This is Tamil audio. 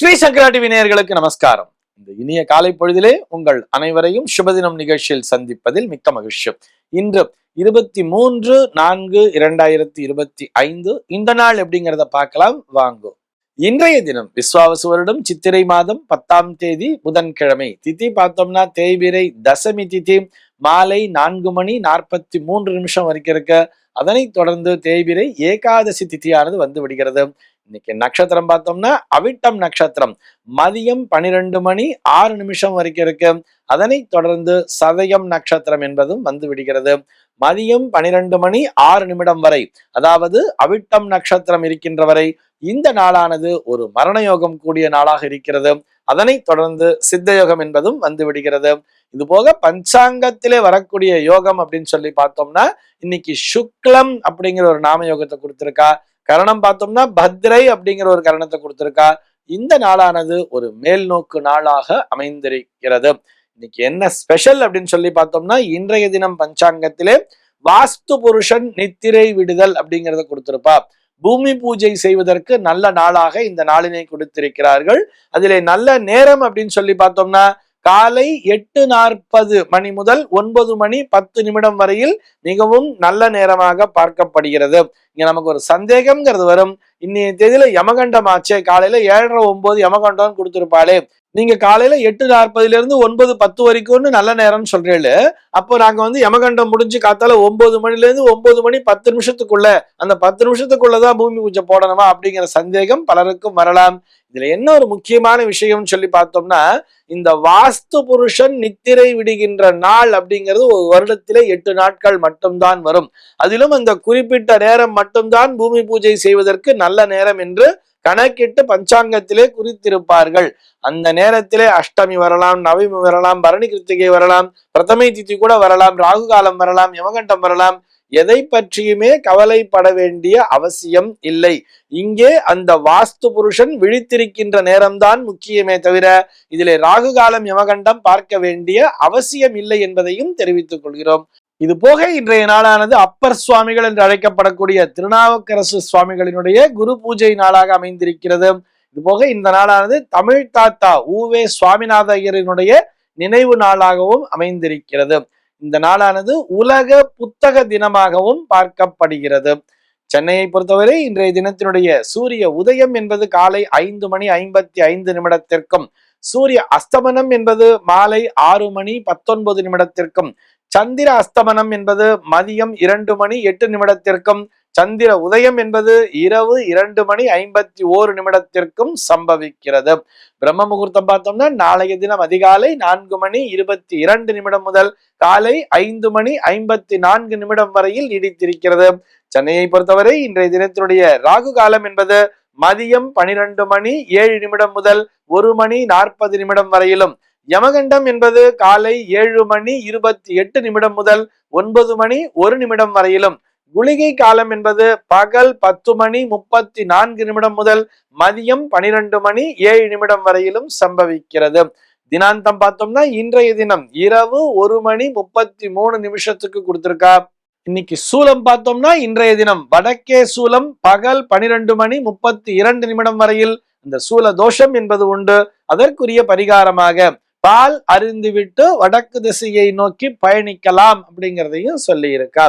ஸ்ரீ சங்கரா டிவி நேயர்களுக்கு நமஸ்காரம். இந்த இனிய காலை பொழுதிலே உங்கள் அனைவரையும் சுபதினம் நிகழ்ச்சியில் சந்திப்பதில் மிக்க மகிழ்ச்சி. இன்று இருபத்தி மூன்று நான்கு இரண்டாயிரத்தி இருபத்தி ஐந்து. இந்த நாள் எப்படிங்கிறத பார்க்கலாம். வாங்கும் இன்றைய தினம் விஸ்வாவசு வருடம் சித்திரை மாதம் பத்தாம் தேதி புதன்கிழமை. திதி பார்த்தோம்னா தேய்பிரை தசமி திதி மாலை நான்கு மணி நாற்பத்தி மூன்று நிமிஷம் வரைக்கும் இருக்க. அதனைத் தொடர்ந்து தேய்பிரை ஏகாதசி திதியானது வந்து விடுகிறது. இன்னைக்கு நட்சத்திரம் பார்த்தோம்னா அவிட்டம் நட்சத்திரம். மதியம் பனிரெண்டு மணி ஆறு நிமிஷம் வரைக்கும் இருக்கு. அதனைத் தொடர்ந்து சதயம் நட்சத்திரம் என்பதும் வந்து விடுகிறது. மதியம் பனிரெண்டு மணி ஆறு நிமிடம் வரை அதாவது அவிட்டம் நட்சத்திரம் இருக்கின்ற வரை இந்த நாளானது ஒரு மரணயோகம் கூடிய நாளாக இருக்கிறது. அதனைத் தொடர்ந்து சித்த யோகம் என்பதும் வந்து விடுகிறது. இது போக பஞ்சாங்கத்திலே வரக்கூடிய யோகம் அப்படின்னு சொல்லி பார்த்தோம்னா இன்னைக்கு சுக்லம் அப்படிங்கிற ஒரு நாம யோகத்தை கொடுத்திருக்கா. கரணம் பார்த்தோம்னா பத்ரை அப்படிங்கிற ஒரு கரணத்தை கொடுத்திருக்கா. இந்த நாளானது ஒரு மேல் நோக்கு நாளாக அமைந்திருக்கிறது. இன்னைக்கு என்ன ஸ்பெஷல் அப்படின்னு சொல்லி பார்த்தோம்னா இன்றைய தினம் பஞ்சாங்கத்திலே வாஸ்து புருஷன் நித்திரை விடுதல் அப்படிங்கிறத கொடுத்திருப்பா. பூமி பூஜை செய்வதற்கு நல்ல நாளாக இந்த நாளினை கொடுத்திருக்கிறார்கள். அதிலே நல்ல நேரம் அப்படின்னு சொல்லி பார்த்தோம்னா காலை எட்டு நாற்பது மணி முதல் ஒன்பது மணி பத்து நிமிடம் வரையில் மிகவும் நல்ல நேரமாக பார்க்கப்படுகிறது. இங்க நமக்கு ஒரு சந்தேகம்ங்கிறது வரும். இன்னைய தேதியில யமகண்டம் ஆச்சே. காலையில ஏழரை ஒன்பது யமகண்டம் கொடுத்துருப்பாளே. நீங்க காலையில எட்டு நாற்பதுல இருந்து ஒன்பது பத்து வரைக்கும்னு நல்ல நேரம்னு சொல்றீங்களு அப்போ நாங்க வந்து யமகண்டம் முடிஞ்சு காத்தால ஒன்பது மணில இருந்து ஒன்பது மணி பத்து நிமிஷத்துக்குள்ள அந்த பத்து நிமிஷத்துக்குள்ளதான் பூமி பூஜை போடணுமா அப்படிங்கிற சந்தேகம் பலருக்கும் வரலாம். இதுல என்ன ஒரு முக்கியமான விஷயம்னு சொல்லி பார்த்தோம்னா இந்த வாஸ்து புருஷன் நித்திரை விடுகின்ற நாள் அப்படிங்கிறது ஒரு வருடத்திலே எட்டு நாட்கள் மட்டும்தான் வரும். அதிலும் அந்த குறிப்பிட்ட நேரம் மட்டும்தான் பூமி பூஜை செய்வதற்கு நல்ல நேரம் என்று கணக்கிட்டு பஞ்சாங்கத்திலே குறித்திருப்பார்கள். அந்த நேரத்திலே அஷ்டமி வரலாம் நவமி வரலாம் பரணி கிருத்திகை வரலாம் பிரதமை திதி கூட வரலாம் ராகு காலம் வரலாம் யமகண்டம் வரலாம். எதை பற்றியுமே கவலைப்பட வேண்டிய அவசியம் இல்லை. இங்கே அந்த வாஸ்து புருஷன் விழித்திருக்கின்ற நேரம்தான் முக்கியமே தவிர இதிலே ராகு காலம் யமகண்டம் பார்க்க வேண்டிய அவசியம் இல்லை என்பதையும் தெரிவித்துக் கொள்கிறோம். இது போக இன்றைய நாளானது அப்பர் சுவாமிகள் என்று அழைக்கப்படக்கூடிய திருநாவுக்கரசு சுவாமிகளினுடைய குரு பூஜை நாளாக அமைந்திருக்கிறது. இது போக இந்த நாளானது தமிழ் தாத்தா ஊவே சுவாமிநாத ஐயரினுடைய நினைவு நாளாகவும் அமைந்திருக்கிறது. இந்த நாளானது உலக புத்தக தினமாகவும் பார்க்கப்படுகிறது. சென்னையை பொறுத்தவரை இன்றைய தினத்தினுடைய சூரிய உதயம் என்பது காலை ஐந்து மணி ஐம்பத்தி ஐந்து நிமிடத்திற்கும் சூரிய அஸ்தமனம் என்பது மாலை ஆறு மணி பத்தொன்பது நிமிடத்திற்கும் சந்திர அஸ்தமனம் என்பது மதியம் இரண்டு மணி எட்டு நிமிடத்திற்கும் சந்திர உதயம் என்பது இரவு இரண்டு மணி ஐம்பத்தி ஓரு நிமிடத்திற்கும் சம்பவிக்கிறது. பிரம்ம முகூர்த்தம் பார்த்தோம்னா நாளைய தினம் அதிகாலை நான்கு மணி இருபத்தி இரண்டு நிமிடம் முதல் காலை ஐந்து மணி ஐம்பத்தி நான்கு நிமிடம் வரையில் நீடித்திருக்கிறது. சென்னையை பொறுத்தவரை இன்றைய தினத்தினுடைய ராகு காலம் என்பது மதியம் பனிரெண்டு மணி ஏழு நிமிடம் முதல் ஒரு மணி நாற்பது நிமிடம் வரையிலும். யமகண்டம் என்பது காலை ஏழு மணி இருபத்தி எட்டு நிமிடம் முதல் ஒன்பது மணி ஒரு நிமிடம் வரையிலும். குளிகை காலம் என்பது பகல் பத்து மணி முப்பத்தி நான்கு நிமிடம் முதல் மதியம் பனிரெண்டு மணி ஏழு நிமிடம் வரையிலும் சம்பவிக்கிறது. தினாந்தம் பார்த்தோம்னா இன்றைய தினம் இரவு ஒரு மணி முப்பத்தி மூணு நிமிஷத்துக்கு கொடுத்திருக்கா. இன்னைக்கு சூலம் பார்த்தோம்னா இன்றைய தினம் வடக்கே சூலம் பகல் பனிரெண்டு மணி முப்பத்தி இரண்டு நிமிடம் வரையில் இந்த சூல தோஷம் என்பது உண்டு. அதற்குரிய பரிகாரமாக பால் அருந்துவிட்டு வடக்கு திசையை நோக்கி பயணிக்கலாம் அப்படிங்கிறதையும் சொல்லியிருக்கா